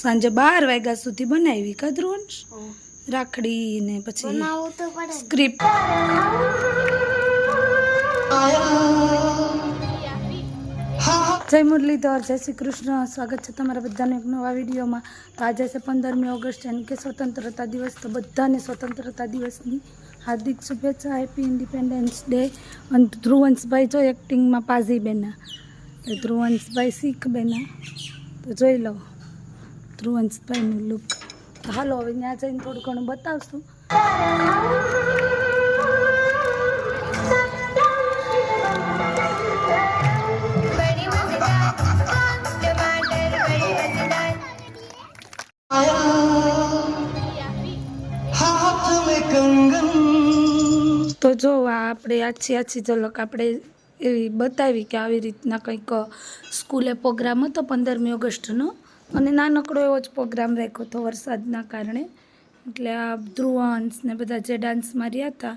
સાંજે બાર વાગ્યા સુધી બનાવી કા ધ્રુવંશ રાખડી ને. પછી સ્ક્રિપ્ટ. જય મુરલીધર જય શ્રી કૃષ્ણ. સ્વાગત છે તમારા બધાને એક નવા વિડીયોમાં. તો આજે છે પંદરમી ઓગસ્ટ એમ કે સ્વતંત્રતા દિવસ. તો બધાને સ્વતંત્રતા દિવસની હાર્દિક શુભેચ્છા હેપી ઇન્ડિપેન્ડન્સ ડે. અને ધ્રુવંશભાઈ જો એક્ટિંગમાં પાઝી બેના ધ્રુવંશભાઈ શીખ બેના તો જોઈ લો. ધ્રુવંશભાઈનું લુક હાલો, હવે ત્યાં જઈને થોડું ઘણું બતાવશું. તો જો આપણે આછી આછી ઝલક આપણે એવી બતાવી કે આવી રીતના કંઈક સ્કૂલે પ્રોગ્રામ હતો પંદરમી ઓગસ્ટનો. અને નાનકડો એવો જ પ્રોગ્રામ રાખ્યો હતો વરસાદના કારણે. એટલે આ ધ્રુવંશ ને બધા જે ડાન્સમાં રહ્યા હતા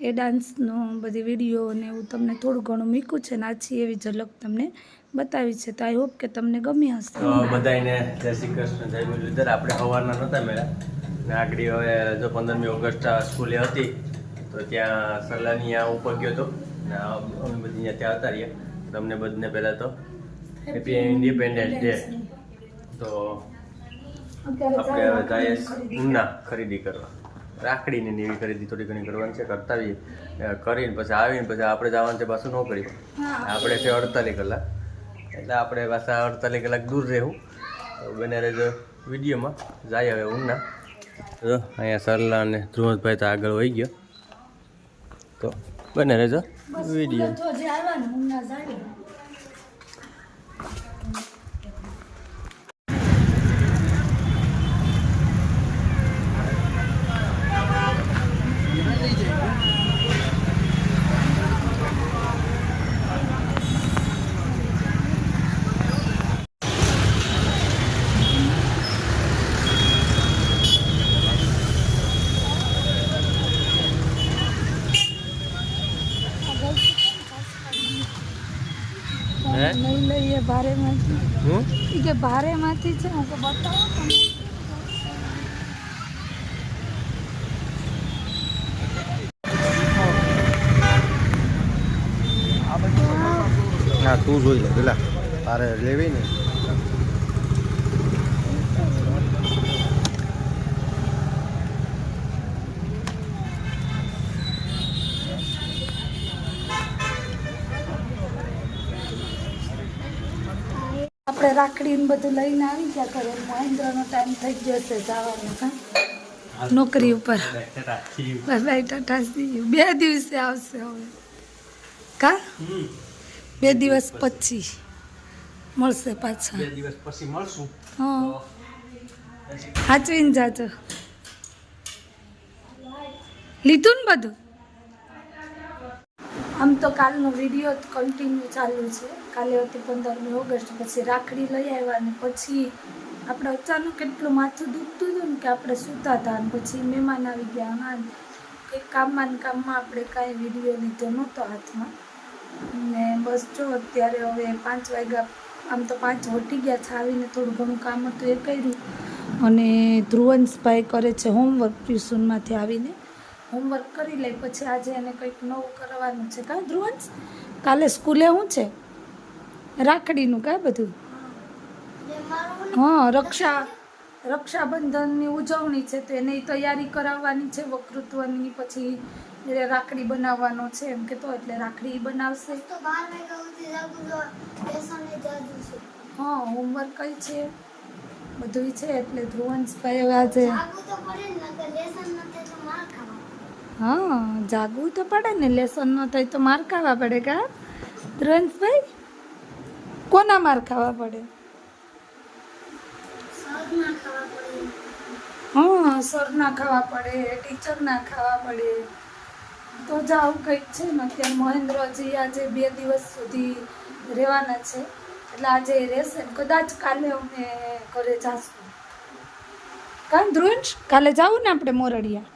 એ ડાન્સનો બધી વીડિયો ને એવું તમને થોડું ઘણું મીકું છે નાચી એવી ઝલક તમને બતાવી છે. તો આઈ હોપ કે તમને ગમી હશે. બધાને બધાયને જય શ્રી કૃષ્ણ જય મુરલીધર આપણે હવાના નહોતા મેળા ને આગળ હવે જો પંદરમી ઓગસ્ટ સ્કૂલે હતી તો ત્યાં સલાની ત્યાં ઉપર ગયો હતો. ને અમે બધી ત્યાં ત્યાં હતા રહ્યા. તમને બધને પહેલાં તો હેપી ઇન્ડિપેન્ડન્સ ડે તો આપણે હવે જઈએ ઉના ખરીદી કરવા. રાખડીને એવી ખરીદી થોડી ઘણી કરવાની છે કરતા કરીને પછી આવીને પછી આપણે જવાનું છે પાછું નોકરી. આપણે છે અડતાલીસ કલાક. એટલે આપણે પાછા અડતાલીસ કલાક દૂર રહેવું. તો બને રહેજો વિડીયોમાં. જાય હવે ઉના. જો અહીંયા સરલા અને ધ્રુવભાઈ તો આગળ વહી ગયો. તો બને રહેજો વીડિયો. હે? નહીં લઈએ ભારેમાંથી હું? ઈ કે ભારેમાંથી છે હું તો. બતાવો તમને ના તું જોઈ લે પેલા. તારે લેવી ને? આપણે રાખડી બધું લઈને આવી ગયા ઘરે. મહેન્દ્રનો ટાઈમ થઈ ગયો છે જવાનો હા નોકરી ઉપર. બસ ભાઈ ટાટા સી બે દિવસે આવશે હવે. કા? બે દિવસ પછી મળશે પાછા. બે દિવસ પછી મળશું. હા. સાચવીને જાજો. લીધું ને બધું? આમ તો કાલનો વીડિયો કન્ટિન્યુ ચાલુ છે. કાલે હતી પંદરમી ઓગસ્ટ, પછી રાખડી લઈ આવ્યા ને પછી આપણે અચાનક કેટલું માથું દુખતું હતું ને કે આપણે સૂતા હતા અને પછી મહેમાન આવી ગયા હા. કે કામમાં ને કામમાં આપણે કાંઈ વીડિયો લીધો નહોતો હાથમાં. ને બસ જો અત્યારે હવે પાંચ વાગ્યા, આમ તો પાંચ વટી ગયા છે, આવીને થોડું ઘણું કામ હતું એ કર્યું. અને ધ્રુવંશભાઈ કરે છે હોમવર્ક ટ્યુશનમાંથી આવીને. હોમવર્ક કરી લે પછી આજે એને કંઈક નવું કરવાનું છે. કાં ધ્રુવંશ? કાલે સ્કૂલે શું છે? રાખડીનું કાં બધું? હા રક્ષા રક્ષાબંધનની ઉજવણી છે તો એની તૈયારી કરાવવાની છે વકૃત્વની પછી રાખડી બનાવવાનો છે એમ કે તો એટલે રાખડી બનાવશે. હા હોમવર્ક કઈ છે? બધું છે એટલે ધ્રુવંશભાઈ આજે હા, જાગવું તો પડે ને, લેસન ન થાય તો માર ખાવા પડે કા? ધ્રુવંશભાઈ કોના માર ખાવા પડે? સર ના ખાવા પડે હા સરના ખાવા પડે. તો જાવ કંઈક છે ને, અત્યારે મહેન્દ્રજી આજે બે દિવસ સુધી રહેવાના છે. એટલે આજે રહેશે કદાચ કાલે અમે ઘરે જાશું. કાં ધ્રુવંશ કાલે જાવું ને આપણે મોરડિયા?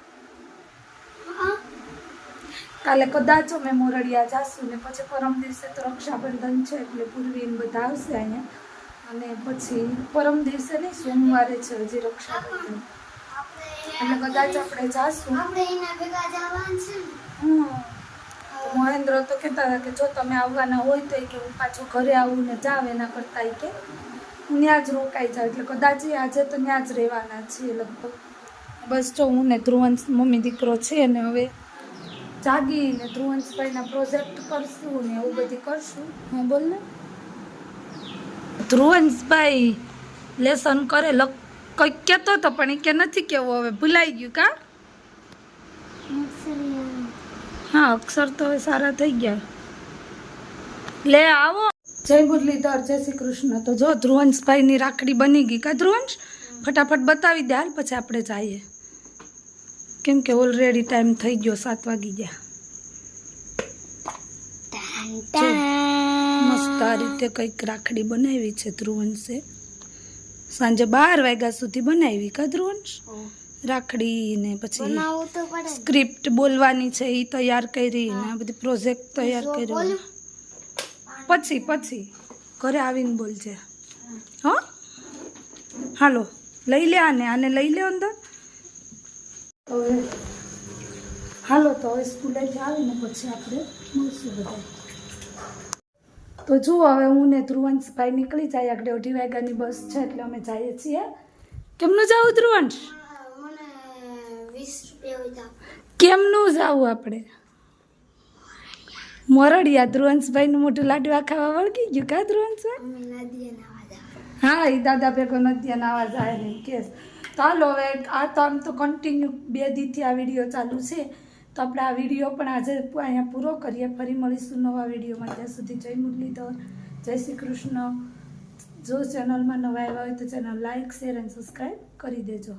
કાલે કદાચ અમે મોરડિયા જાશું ને પછી પરમ દિવસે તો રક્ષાબંધન છે એટલે પૂર્વીને બધા આવશે અહીંયા. અને પછી પરમ દિવસે નહીં સોમવારે છે હજી રક્ષાબંધન. એટલે કદાચ આપણે જાશું. મહેન્દ્ર તો કહેતા હતા કે જો તમે આવવાના હોય તો કે હું પાછું ઘરે આવું ને જાવ એના કરતાં કે ત્યાં જ રોકાઈ જાઉં. એટલે કદાચ આજે તો ત્યાં જ રહેવાના છીએ લગભગ. બસ જો હું ને ધ્રુવંશ મમ્મી દીકરો છે ને હવે જાગીને ધ્રુવંશભાઈના પ્રોજેક્ટ કરશું ને એવું બધી કરશું. હા બોલ ને ધ્રુવંશભાઈ લેસન કરે લખ કંઈક કહેતો હતો પણ એ કે નથી કેવું હવે ભૂલાઈ ગયું કા? હા અક્ષર તો હવે સારા થઈ ગયા. લે આવો. જય મુરલીધર જય શ્રી કૃષ્ણ. તો જો ધ્રુવંશભાઈની રાખડી બની ગઈ કા ધ્રુવંશ ફટાફટ બતાવી દે હાલ પછી આપણે જઈએ. કેમ કે ઓલરેડી ટાઈમ થઈ ગયો સાત વાગી ગયા. મસ્ત આ રીતે કંઈક રાખડી બનાવી છે ધ્રુવંશે. સાંજે બાર વાગ્યા સુધી બનાવી કા ધ્રુવંશ? રાખડી ને પછી. સ્ક્રિપ્ટ બોલવાની છે એ તૈયાર કરી ને આ બધી પ્રોજેક્ટ તૈયાર કર્યો. પછી પછી. ઘરે આવીને બોલજે. હા? હાલો. લઈ લે આને. આને લઈ લે અંદર? હવે હાલો તો હવે સ્કૂલે આવીને પછી આપણે મળશું બધા. તો જુઓ હવે હું ને ધ્રુવંશભાઈ નીકળી જાય આગળ અઢી વાગ્યાની બસ છે એટલે અમે જઈએ છીએ. કેમનું જવું ધ્રુવંશ. કેમનું જાવું આપણે? મોરડિયા. ધ્રુવંશભાઈનું મોટું લાડવા ખાવા વળગી ગયું કા ધ્રુવંશભાઈ હા એ દાદા ભેગો નથી નાવા જાય નહીં કેસ હાલો, હવે આ તો આમ તો કન્ટિન્યુ બે દીથી આ વીડિયો ચાલુ છે. તો આપણે આ વીડિયો પણ આજે અહીંયા પૂરો કરીએ. ફરી મળીશું નવા વિડીયોમાં. ત્યાં સુધી જય મુરલીધર, જય શ્રી કૃષ્ણ. જો ચેનલમાં નવા આવ્યા હોય તો channel like, share and subscribe કરી દેજો.